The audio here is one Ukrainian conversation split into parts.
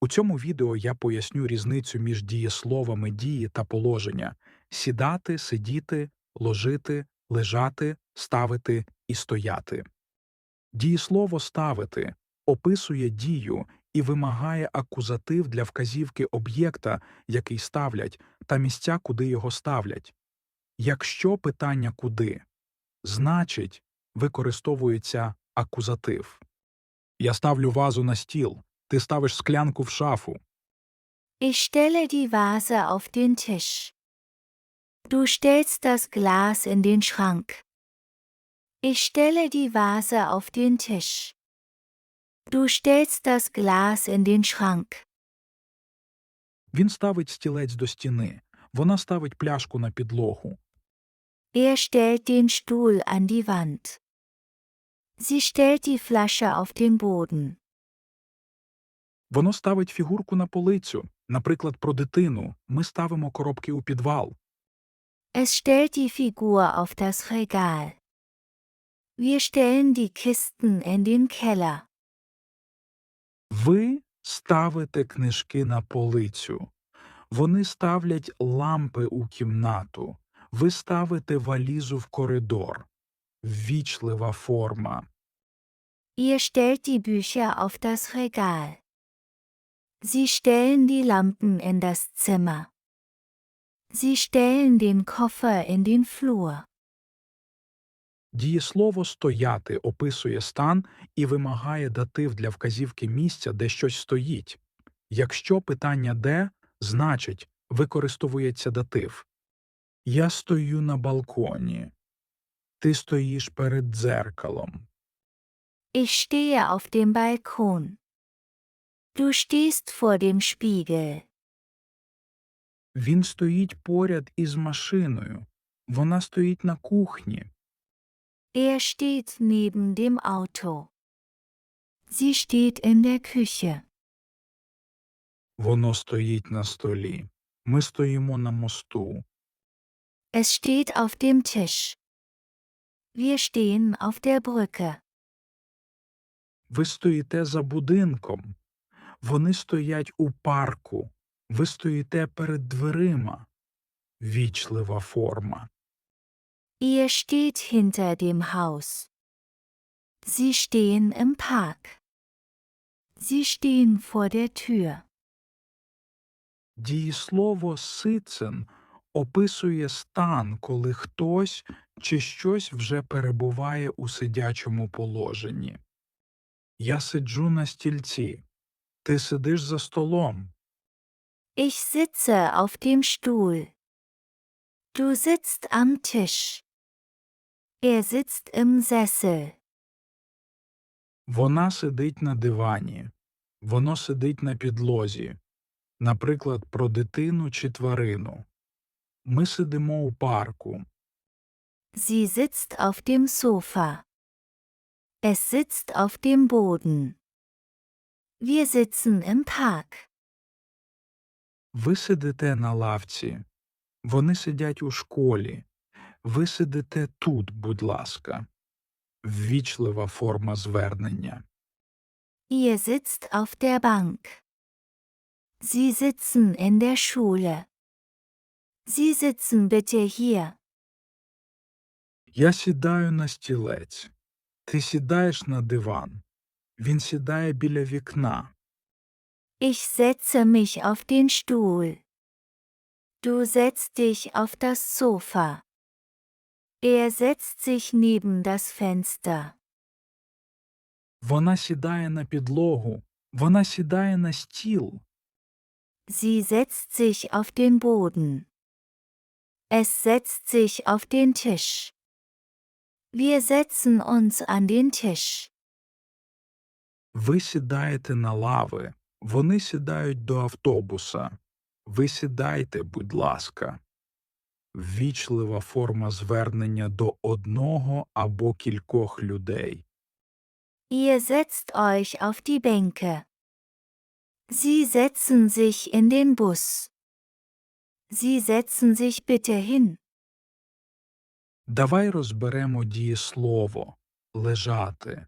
У цьому відео я поясню різницю між дієсловами дії та положення сідати, сидіти, ложити, лежати, ставити і стояти. Дієслово ставити описує дію і вимагає акузатив для вказівки об'єкта, який ставлять, та місця, куди його ставлять. Якщо питання куди, значить використовується акузатив. Я ставлю вазу на стіл, ти ставиш склянку в шафу. Ich stelle die Vase auf den Tisch. Du stellst das Glas in den Schrank. Ich stelle die Vase auf den Tisch. Du stellst das Glas in den Schrank. Він ставить стілець до стіни, вона ставить пляшку на підлогу. Er stellt den Stuhl an die Wand. Sie stellt die Flasche auf den Boden. Воно ставить фігурку на полицю. Наприклад, про дитину ми ставимо коробки у підвал. Es stellt die Figur auf das Regal. Wir stellen die Kisten in den Keller. Ви ставите книжки на полицю. Вони ставлять лампи у кімнату. Ви ставите валізу в коридор. Ввічлива форма. Ihr stellt die Bücher auf das Regal. Sie stellen die Lampen in das Zimmer. Sie stellen den Koffer in den Flur. Дієслово стояти описує стан і вимагає датив для вказівки місця, де щось стоїть. Якщо питання де, значить використовується датив. Я стою на балконі. Ти стоїш перед дзеркалом. Ich stehe auf dem Balkon. Du stehst vor dem Spiegel. Він стоїть поряд із машиною. Вона стоїть на кухні. Er steht neben dem Auto. Sie steht in der Küche. Воно стоїть на столі. Ми стоїмо на мосту. Es steht auf dem Tisch. Wir stehen auf der Brücke. Ви стоїте за будинком. Вони стоять у парку. Ви стоїте перед дверима. Вічлива форма. Ihr steht hinter dem Haus. Sie stehen im Park. Sie stehen vor der Tür. Дієслово сицен описує стан, коли хтось чи щось вже перебуває у сидячому положенні. Я сиджу на стільці. Ти сидиш за столом. Ich sitze auf dem Stuhl. Du sitzt am Tisch. Er sitzt im Sessel. Вона сидить на дивані. Воно сидить на підлозі. Наприклад, про дитину чи тварину. Ми сидимо у парку. Sie sitzt auf dem Sofa. Es sitzt auf dem Boden. Wir sitzen im Park. Ви сидите на лавці. Вони сидять у школі. Ви сидите тут, будь ласка. Ввічлива форма звернення. Ihr sitzt auf der Bank. Sie sitzen in der Schule. Sie sitzen bitte hier. Я сідаю на стілець. Ти сідаєш на диван. Він сідає біля вікна. Ich setze mich auf den Stuhl. Du setzt dich auf das Sofa. Er setzt sich neben das Fenster. Вона сідає на підлогу. Вона сідає на стіл. Sie setzt sich auf den Boden. Es setzt sich auf den Tisch. Wir setzen uns an den Tisch. Ви сідаєте на лави. Вони сідають до автобуса. Ви сідайте, будь ласка. Ввічлива форма звернення до одного або кількох людей. Ihr setzt euch auf die Bänke. Sie setzen sich in den Bus. Sie setzen sich bitte hin. Давай розберемо дієслово лежати.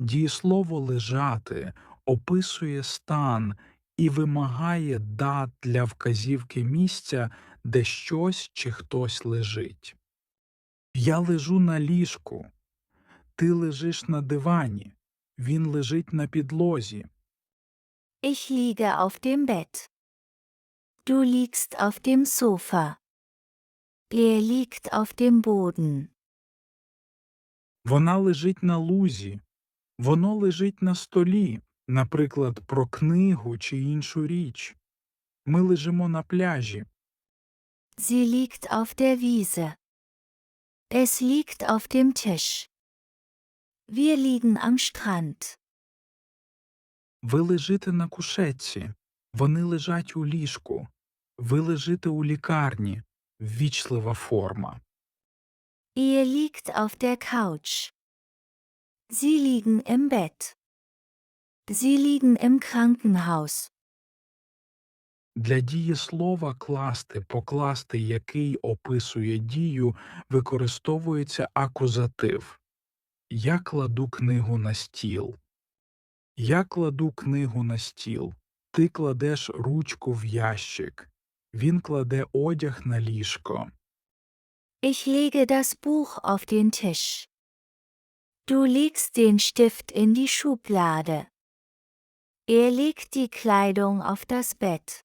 Дієслово лежати описує стан і вимагає дат для вказівки місця, де щось чи хтось лежить. Я лежу на ліжку. Ти лежиш на дивані. Він лежить на підлозі. Ich liege auf dem Bett. Du liegst auf dem Sofa. Er liegt auf dem Boden. Вона лежить на лузі. Воно лежить на столі, наприклад, про книгу чи іншу річ. Ми лежимо на пляжі. Sie liegt auf der Wiese. Es liegt auf dem Tisch. Wir liegen am Strand. Ви лежите на кушетці. Вони лежать у ліжку. Ви лежите у лікарні. Ввічлива форма. Ihr liegt auf der Couch. Sie liegen im Bett. Sie liegen im Krankenhaus. Для дієслова класти, покласти, який описує дію, використовується акузатив. Я кладу книгу на стіл. Я кладу книгу на стіл. Ти кладеш ручку в ящик. Він кладе одяг на ліжко. Ich lege das Buch auf den Tisch. Du legst den Stift in die Schublade. Er legt die Kleidung auf das Bett.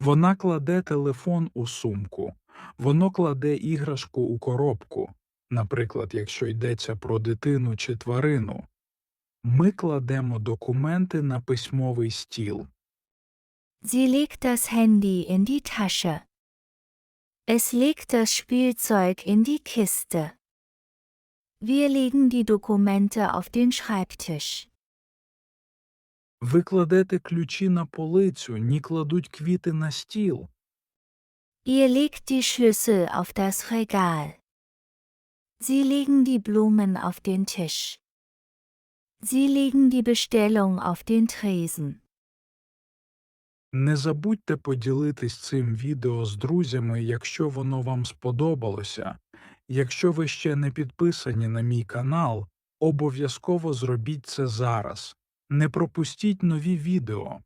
Вона кладе телефон у сумку. Воно кладе іграшку у коробку. Наприклад, якщо йдеться про дитину чи тварину. Ми кладемо документи на письмовий стіл. Sie legt das Handy in die Tasche. Es legt das Spielzeug in die Kiste. Wir legen die Dokumente auf den Schreibtisch. Ви кладете ключі на полицю, ні кладуть квіти на стіл. Ihr legt die Schlüssel auf das Regal. Sie legen die Blumen auf den Tisch. Sie legen die Bestellung auf den Tresen. Не забудьте поділитись цим відео з друзями, якщо воно вам сподобалося. Якщо ви ще не підписані на мій канал, обов'язково зробіть це зараз. Не пропустіть нові відео.